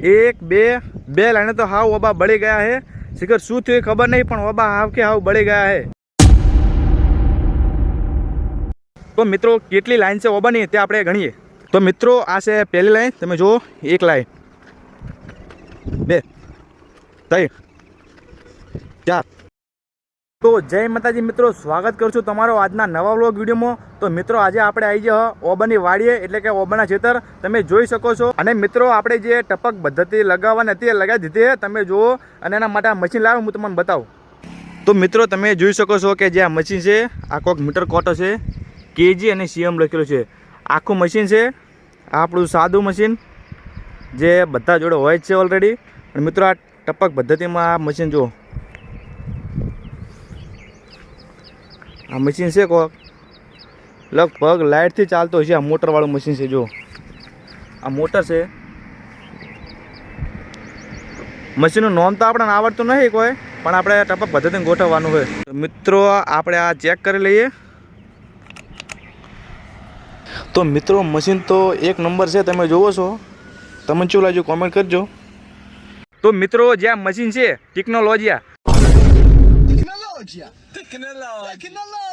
એક, બે બે લાઈને તો હાવ ઓબા બળી ગયા છે શિખર, શું થયું ખબર નહીં, પણ ઓબા હાવ કે હાવ બળી ગયા છે તો મિત્રો, કેટલી લાઈન છે ઓબાની તે આપણે ગણીએ. તો મિત્રો, આ છે પહેલી લાઈન. તમે જુઓ, એક લાઈન. બે, ત્રણ, ચાર. તો જય માતાજી મિત્રો, સ્વાગત કરું છું તમારો આજના નવા વ્લોગ વિડીયોમાં. તો મિત્રો, આજે આપણે આવી ગયા ઓબાની વાડીએ, એટલે કે ઓબાના ખેતર. તમે જોઈ શકો છો. અને મિત્રો, આપણે જે ટપક પદ્ધતિ લગાવવાની હતી, એ લગાવી દીધી તમે જુઓ, અને એના માટે મશીન લાવ્યું, હું તમને બતાવું. તો મિત્રો, તમે જોઈ શકો છો કે જે આ મશીન છે, આ કોઈક મીટર કોટો છે. કેજી અને સીએમ લખેલું છે. આખું મશીન છે. આપણું સાદું મશીન જે બધા જોડે હોય છે ઓલરેડી અને મિત્રો, આ ટપક પદ્ધતિમાં આ મશીન જુઓ. આ મશીન છે કોક. લગભગ લાઇટથી ચાલતો છે આ મોટરવાળું મશીન છે, જો. આ મોટર છે. મશીનનું નોમ તો આપણને આવડતું નહીં કોઈ, પણ આપણે ટપક પદ્ધતિને ગોઠવવાનું હોય. મિત્રો, આપણે આ ચેક કરી લઈએ. તો મિત્રો મશીન તો એક નંબર છે, તમે જોવો છો. તમને શું લાગ્યું? કોમેન્ટ કરજો. તો મિત્રો જ્યાં મશીન છે ટેકનોલોજીયા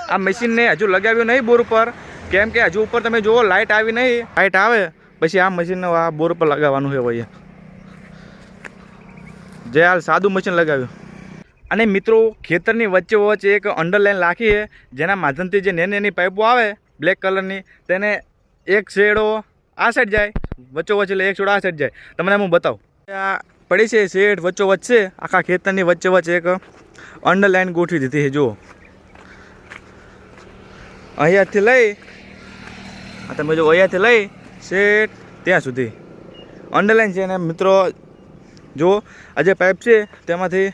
આ મશીનને હજુ લગાવ્યું નહીં બોર ઉપર. કેમ કે હજુ ઉપર તમે જુઓ લાઇટ આવી નહીં. લાઇટ આવે પછી આ મશીનને આ બોર ઉપર લગાવવાનું છે ભાઈ જે હાલ સાદું મશીન લગાવ્યું. અને મિત્રો ખેતરની વચ્ચે વચ્ચે એક અંડરલાઈન રાખીએ છે જેના માધ્યમથી જે નેની નેની પાઇપો આવે બ્લેક કલરની તેને એક શેડો આ સાઈડ જાય વચ્ચો વચ્ચે એટલે એક શેડો આ સાઈડ જાય. તમને હું બતાવું. આ પડી છે, શેઠ વચ્ચો વચ્ચે આખા ખેતરની વચ્ચે વચ્ચે એક અંડરલાઈન ગોઠવી દીધી છે, જુઓ. અહીંયાથી લઈ તમે જો અહીંયાથી લઈ, શેઠ ત્યાં સુધી. અંડરલાઈન છે અને મિત્રો જો આ જે પાઇપ છે, તેમાંથી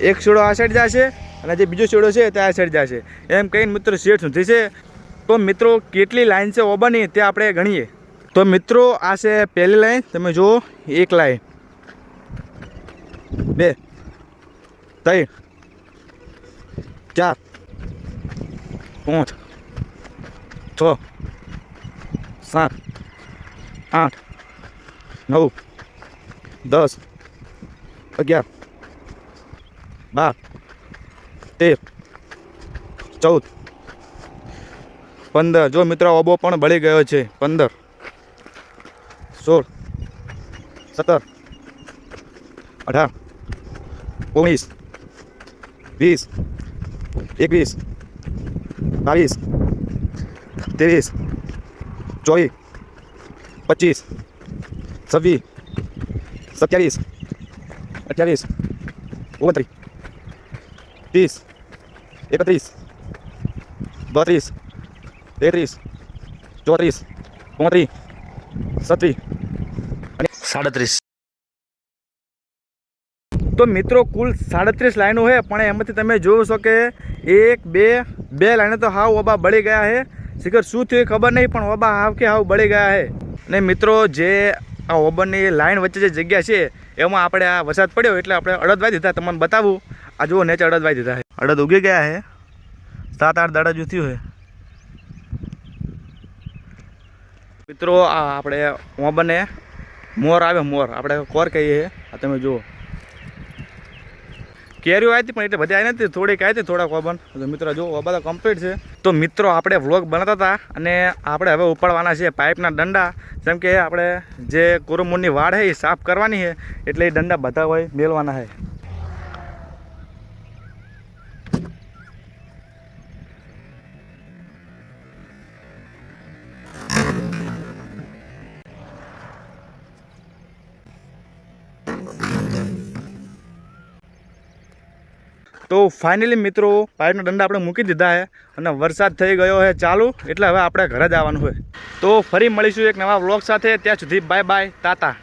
એક છેડો આ સાઈડ જશે અને જે બીજો છેડો છે તે આ સાઈડ જશે. એમ કહીને મિત્રો, શેઠ સુધી છે. તો મિત્રો, કેટલી લાઈન છે, ઓબાની, તે આપણે ગણીએ. તો મિત્રો, આ છે પહેલી લાઈન તમે જુઓ, એક લાઈન બે, ત્રણ, ચાર, પાંચ, છ, સાત, આઠ, નવ, દસ, અગિયાર, બાર, તેર, ચૌદ, પંદર. જો મિત્રો ઓબો પણ બળી ગયો છે. પંદર, સોળ, સત્તર, અઢાર ઓગણીસ વીસ એકવીસ બાવીસ ત્રેવીસ ચોવીસ પચીસ છવ્વીસ સત્યાવીસ અઠ્યાવીસ ઓગણત્રીસ ત્રીસ એકત્રીસ બત્રીસ તેત્રીસ ચોત્રીસ ઓગણત્રીસ છત્રીસ અને સાડત્રીસ તો મિત્રો, કુલ સાડત્રીસ લાઈનો છે, પણ એમાંથી તમે જોઈ છો કે એક, બે બે લાઈનો તો હાવ ઓબા બળી ગયા છે. શિખર, શું થયું ખબર નહીં, પણ ઓબા હાવ કે હાવ બળી ગયા છે. અને મિત્રો, જે આ ઓબરની લાઈન વચ્ચે જે જગ્યા છે, એમાં આપણે આ વરસાદ પડ્યો, એટલે આપણે અડદ વાઈ દીધા. તમને બતાવું, આ જુઓ નેચર અડદ વાઈ દીધા છે. અડદ ઉગી ગયા છે. સાત, આઠ દાડા જો થયું છે. મિત્રો, આ આપણે ઓબને મોર આવે મોર. આપણે કોર કહીએ આ તમે જુઓ. કેરીઓ આવી પણ એટલે બધી આવી નથી થોડીક આવી હતી, થોડાક ઓબન. તો મિત્રો જો ઓબા તો કમ્પ્લીટ છે. તો મિત્રો, આપણે વ્લોગ બનાવતા હતા અને આપણે હવે ઉપાડવાના છે પાઇપના દંડા જેમ કે આપણે જે કોરમૂળની વાડ છે, એ સાફ કરવાની છે. એટલે એ દંડા બધા હોય મેળવાના છે. તો ફાઇનલી મિત્રો પાઇપનો દંડા આપણે મૂકી દીધા છે અને વરસાદ થઈ ગયો છે ચાલુ, એટલે હવે આપણે ઘરે જ આવવાનું હોય તો ફરી મળીશું એક નવા વ્લોગ સાથે, ત્યાં સુધી બાય બાય તાતા